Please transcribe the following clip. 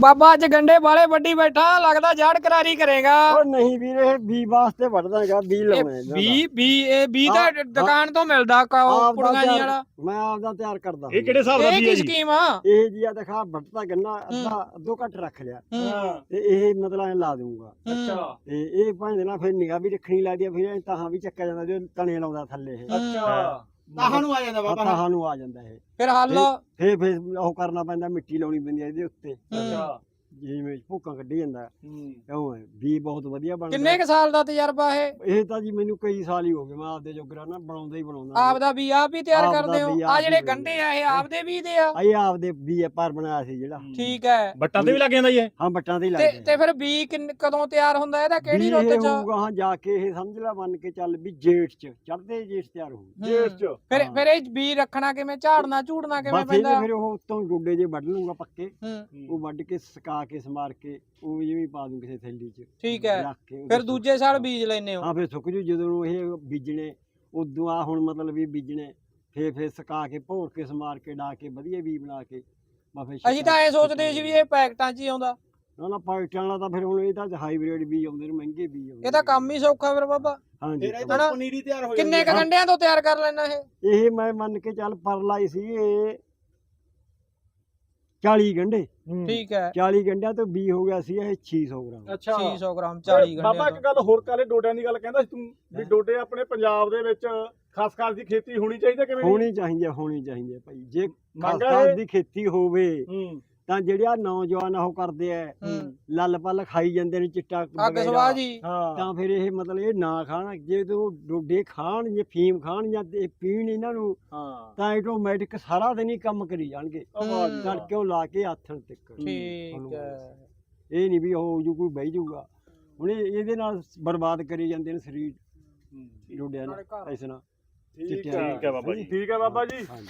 ਬਾਬਾ ਅੱਜ ਗੰਡੇ ਵਾਲੇ ਵੱਡੀ ਬੈਠਾ ਲੱਗਦਾ ਜੜ ਕਰਾਰੀ ਕਰੇਗਾ। ਉਹ ਨਹੀਂ ਵੀਰ ਇਹ ਬੀ ਵਾਸਤੇ ਵੱਢਦਾ ਹੈਗਾ ਬੀ ਲਾਉਣਾ ਦਾ। ਬੀ ਬੀ ਇਹ ਬੀ ਤਾਂ ਹਾਂ, ਦੁਕਾਨ ਤੋਂ ਮਿਲਦਾ ਕਾ ਕੁੜੀਆਂ ਜੀ ਵਾਲਾ। ਮੈਂ ਆਪਦਾ ਤਿਆਰ ਕਰਦਾ। ਇਹ ਕਿਹੜੇ ਹਿਸਾਬ ਦਾ ਇਹ ਬੀ ਹੈ ਕੀ ਜੀ? ਸਕੀਮ ਆ? ਇਹ ਜੀ ਆ ਦਿਖਾ ਵੱਢਦਾ ਗੰਨਾ ਅੱਧਾ ਅੱਧੋ ਘੱਟ ਰੱਖ ਲਿਆ। ਹੂੰ, ਤੇ ਇਹ ਮਤਲਬ ਐ ਲਾ ਦੂੰਗਾ ਹੂੰ, ਤੇ ਇਹ ਭਾਂਦੇ ਨਾਲ ਫਿਰ ਨਿਗਾਹ ਵੀ ਰੱਖਣੀ ਲੱਗਦੀ ਆ ਫਿਰ ਇਹ ਤਾਹਾਂ ਵੀ ਚੱਕਿਆ ਜਾਂਦਾ ਜੋ ਤਣੇ ਲਾਉਂਦਾ ਥੱਲੇ ਇਹ। ਅੱਛਾ। ਤਾਹਾਂ ਨੂੰ ਆ ਜਾਂਦਾ ਬਾਬਾ ਤਾਹਾਂ ਨੂੰ। ਆ ਜਾਂਦਾ ਇਹ। ਫਿਰ ਹੱਲ ਫੇਰ ਫੇਰ ਉਹ ਕਰਨਾ ਪੈਂਦਾ ਮਿੱਟੀ ਲਾਉਣੀ ਪੈਂਦੀ ਇਹਦੇ ਉੱਤੇ। ਹੂੰ। ਜਿਵੇਂ ਭੁੱਕਾਂ ਕੱਢੀ ਜਾਂਦਾ ਹੈ। ਵੀ ਬਹੁਤ ਵਧੀਆ ਬਣਦਾ। ਕਿੰਨੇ ਕ ਸਾਲ ਦਾ ਤਜਰਬਾ ਇਹ? ਇਹ ਤਾਂ ਜੀ ਮੈਨੂੰ ਕਈ ਸਾਲ ਹੀ ਹੋ ਗਏ ਮੈਂ ਆਪਦੇ ਜੋਗਰਾ ਨਾ ਬਣਾਉਂਦਾ ਹੀ ਬਣਾਉਂਦਾ। ਆਪ ਦਾ ਵੀ ਆਪ ਹੀ ਤਿਆਰ ਕਰਦੇ ਹੋ? ਆ ਜਿਹੜੇ ਹੀ ਗੰਡੇ ਆ ਇਹ ਆਪਦੇ ਵੀ ਦੇ ਆ? ਇਹ ਆਪਦੇ ਵੀ ਪਰ ਬਣਾਇਆ ਸੀ ਜਿਹੜਾ। ਠੀਕ ਹੈ। ਬੱਟਾਂ ਤੇ ਵੀ ਲੱਗ ਜਾਂਦਾ ਜੀ ਇਹ? ਹਾਂ ਬੱਟਾਂ ਤੇ ਹੀ ਤੇ ਲੱਗਦੇ ਤੇ ਫਿਰ ਕਿੰਨ- ਕਦੋਂ ਤਿਆਰ ਹੁੰਦਾ ਇਹਦਾ? ਕਿਹੜੀ ਰੁੱਤ ਚ? ਹੋਊਗਾ ਹਾਂ ਜਾ ਕੇ ਇਹ ਸਮਝ ਲੈ ਮੰਨ ਕੇ ਚੱਲ ਵੀ ਜੇਠ ਚ ਚੜਦੇ ਜੇਠ ਤਿਆਰ ਹੋਊ। ਜੇਠ ਚ? ਫਿਰ ਹਾਂ। ਫਿਰ ਇਹ ਬੀ ਰੱਖਣਾ ਕਿਵੇਂ? ਝਾੜਨਾ ਝੂੜਨਾ ਕਿਵੇਂ ਪੈਂਦਾ? ਫਿਰ ਉਹ ਉੱਤੋਂ ਡੋਡੇ ਜੇ ਵੱਢ ਲੂੰਗਾ ਪੱਕੇ। ਹੂੰ। ਉਹ ਵੱਢ ਕੇ ਸੁਕਾ ਕੇ ਸਮਾਰ ਕੇ ਉਹ ਜਿਵੇਂ ਪਾ ਦੂੰ ਕਿਸੇ ਥੈਲੀ ਚ। ਠੀਕ ਹੈ। ਰੱਖ ਕੇ ਉਹਦੇ ਫਿਰ ਦੂਜੇ ਸਾਲ ਬੀਜ ਲੈਨੇ ਹੋ। ਹਾਂ ਫਿਰ ਸੁੱਕ ਜੂ। ਜਦੋਂ ਇਹ ਬੀਜਣੇ ਉਦੋਂ ਆ ਹੁਣ ਮਤਲਬ ਵੀ ਬੀਜਣੇ ਫੇਰ ਫੇਰ ਸੁਕਾ ਕੇ ਭੋਰ ਕੇ ਸਮਾਰ ਕੇ ਡਾ ਕੇ ਵਧੀਆ ਵੀ ਬਣਾ ਕੇ ਬਸ ਫਿਰ ਅਸੀਂ ਤਾਂ ਐ ਸੋਚਦੇ ਸੀ ਵੀ ਇਹ ਪੈਕਟਾਂ 'ਚ ਹੀ ਆਉਂਦਾ। ਨਾ ਨਾ ਪਾਈਟਾਂ ਵਾਲਾ ਤਾਂ ਫਿਰ ਹੁਣ ਇਹ ਤਾਂ ਹਾਈਬ੍ਰਿਡ ਵੀ ਆਉਂਦੇ ਨੇ ਮਹਿੰਗੇ ਵੀ ਆਉਂਦੇ ਇਹ ਤਾਂ ਕੰਮ ਹੀ ਸੌਖਾ ਫਿਰ ਬਾਬਾ। ਹਾਂਜੀ ਫਿਰ ਇਹ? ਤਾਂ ਪਨੀਰੀ ਤਿਆਰ ਹੋ ਕਿੰਨੇ ਕ ਗੰਡਿਆਂ ਤੋਂ ਤਿਆਰ ਕਰ ਲੈਣਾ ਇਹ? ਇਹ ਮੈਂ ਮੰਨ ਕੇ ਚੱਲ ਪਰ ਲਾਈ ਸੀ ਇਹ 40 ਗੰਢੇ। ਠੀਕ ਹੈ। 40 ਗੰਢਿਆਂ ਤੋਂ ਬੀ ਹੋ ਗਿਆ ਸੀ ਇਹ 600 ਗ੍ਰਾਮ। ਅੱਛਾ। 600 ਗ੍ਰਾਮ 40 ਬਾਬਾ ਗੰਡਿਆਂ ਇੱਕ ਗੱਲ ਹੋਰ ਕਾਲੇ ਡੋਡਿਆਂ ਦੀ ਗੱਲ ਕਹਿੰਦਾ ਸੀ ਤੂੰ ਵੀ ਡੋਡੇ ਆਪਣੇ ਪੰਜਾਬ ਦੇ ਵਿੱਚ ਖਾਸ ਖਾਸ ਦੀ ਖੇਤੀ ਹੋਣੀ ਚਾਹੀਦੀ ਹੈ ਕਿਵੇਂ? ਹੋਣੀ ਚਾਹੀਦੀ ਹੈ ਹੋਣੀ ਚਾਹੀਦੀ ਹੈ ਭਾਈ। ਜੇ ਖਾਸ ਇਹ? ਦੀ ਖੇਤੀ ਹੋਵੇ ਹੂੰ। ਤਾਂ ਜਿਹੜਿਆ ਨੌਜਵਾਨ ਉਹ ਕਰਦੇ ਐ ਹੂੰ। ਲੱਲ ਪੱਲ ਖਾਈ ਜਾਂਦੇ ਨੇ ਚਿੱਟਾ ਅੱਗ ਵਗੈਰਾ। ਸਵਾਹ ਜੀ। ਹਾਂ। ਤਾਂ ਫਿਰ ਇਹ ਮਤਲਬ ਇਹ ਨਾ ਖਾਣ ਜੇ ਤੂੰ ਡੋਡੇ ਖਾਣ ਜਾਂ ਫੀਮ ਖਾਣ ਜਾਂ ਇਹ ਪੀਣ ਇਹਨਾਂ ਨੂੰ ਹਾਂ। ਤਾਂ ਆਟੋਮੈਟਿਕ ਸਾਰਾ ਦਿਨ ਹੀ ਕੰਮ ਕਰੀ ਜਾਣਗੇ। ਆਵਾਜ਼ ਹੂੰ। ਤੜਕਿਓ ਲਾ ਕੇ ਆਥਣ ਤੱਕ ਠੀਕ ਹੈ ਇਹ ਨਹੀਂ ਵੀ ਉਹ ਜੂ ਕੋਈ ਬਹਿ ਜਾਊਗਾ। ਹੁਣ ਇਹ- ਇਹਦੇ ਨਾਲ ਬਰਬਾਦ ਕਰੀ ਜਾਂਦੇ ਨੇ ਸਰੀਰ। ਡੋਡਿਆਂ ਨਾਲੇ ਇਸ ਨਾਲ। ਠੀਕ ਹੈ ਠੀਕ ਹੈ ਬਾਬਾ ਜੀ। ਠੀਕ ਹੈ ਬਾਬਾ ਜੀ। ਹਾਂਜੀ।